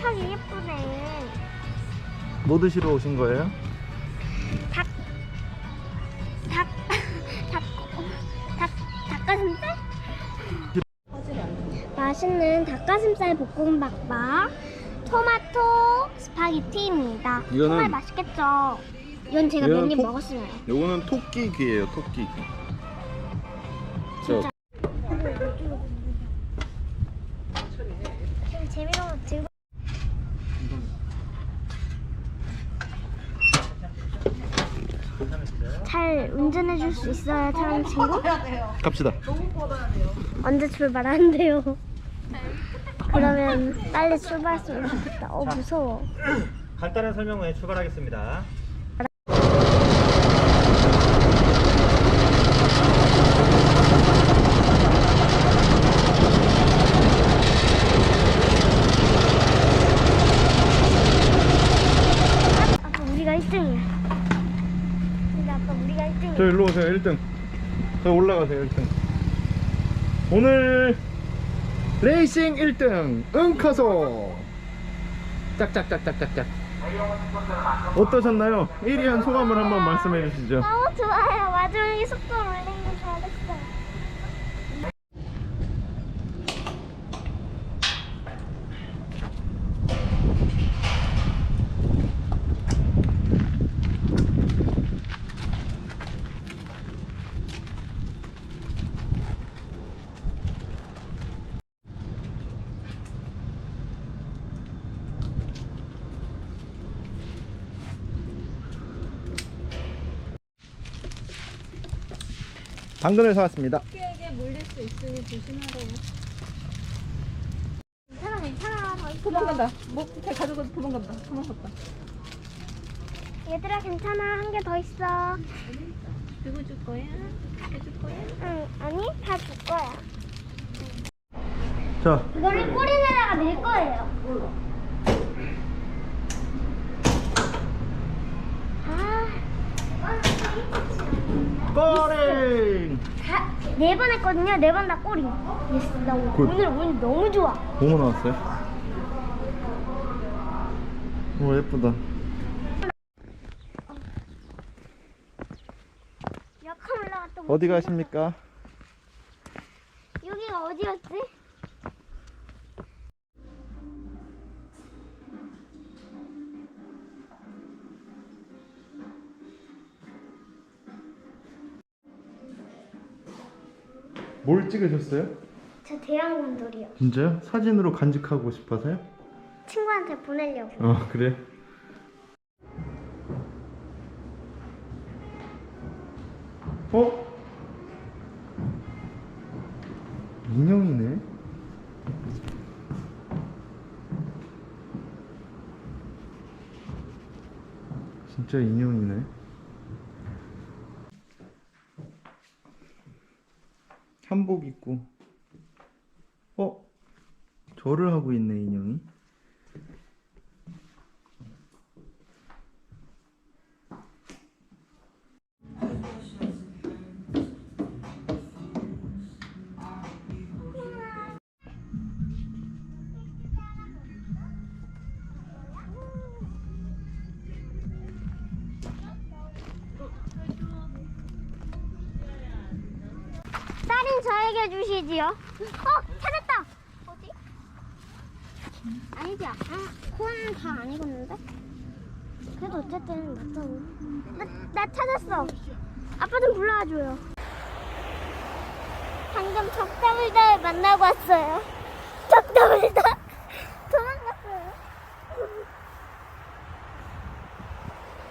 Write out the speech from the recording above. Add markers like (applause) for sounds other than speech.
식탁이 예쁘네. 뭐 드시러 오신 거예요? 닭, 닭, (laughs) 닭, 닭, 닭가슴살? 맛있는 닭가슴살 볶음밥과 토마토 스파게티입니다. 이거는- 정말 맛있겠죠? 이건 제가 몇 이거는 입 토- 먹었어요. 요거는 토끼 귀예요, 토끼 귀. 저 진짜. 좀 재미로 들고. 잘 운전해 줄 수 있어요, 다른 친구? 갑시다. 언제 출발하는데요? 그러면 빨리 출발했으면 좋겠다. 어 무서워. 간단한 설명 후에 출발하겠습니다. 아빠 우리가 1등이야. 근데 아빠 우리가 1등이야. 저 일로 오세요, 1등. 저 올라가세요, 1등. 오늘 레이싱 1등 은카소. 짝짝짝짝짝짝. 어떠셨나요? 1위 한 소감을 한번 말씀해 주시죠. 너무 좋아요. 마지막에 속도 올린 거 잘했어요. 당근을 사왔습니다. 에게 물릴 수 있으니 조심하래요. 괜찮아, 괜찮아. 도망간다. 뭐 그냥 가지고 도망간다. 도망갔다. 얘들아 괜찮아. 한 개 더 있어. 누구 줄 거야? 해줄 거야? 응, 아니 다 줄 거야. 자, 이거를 꼬리에다가 낼 거예요. 아, 꼬링! 다, 네번 했거든요. 네 번 다 꼬리. 예스, 나 오늘, 굿. 오늘 오늘 너무 좋아. 뭐뭐 나왔어요? 오, 예쁘다. 올라갔다. 어디 가십니까? 여기가 어디였지? 뭘 찍으셨어요? 저 대왕곰돌이요. 진짜요? 사진으로 간직하고 싶어서요? 친구한테 보내려고. 어, 그래. 어? 인형이네. 진짜 인형이네. 한복 입고. 어? 절을 하고 있네, 인형이. 딸인 저에게 주시지요. 어, 찾았다. 어디? 아니지. 아, 코는 다 안 익었는데? 그래도 어쨌든 맞잖아. 나, 나 찾았어. 아빠 좀 불러와줘요. 방금 적다불다를 만나고 왔어요. 적다불다.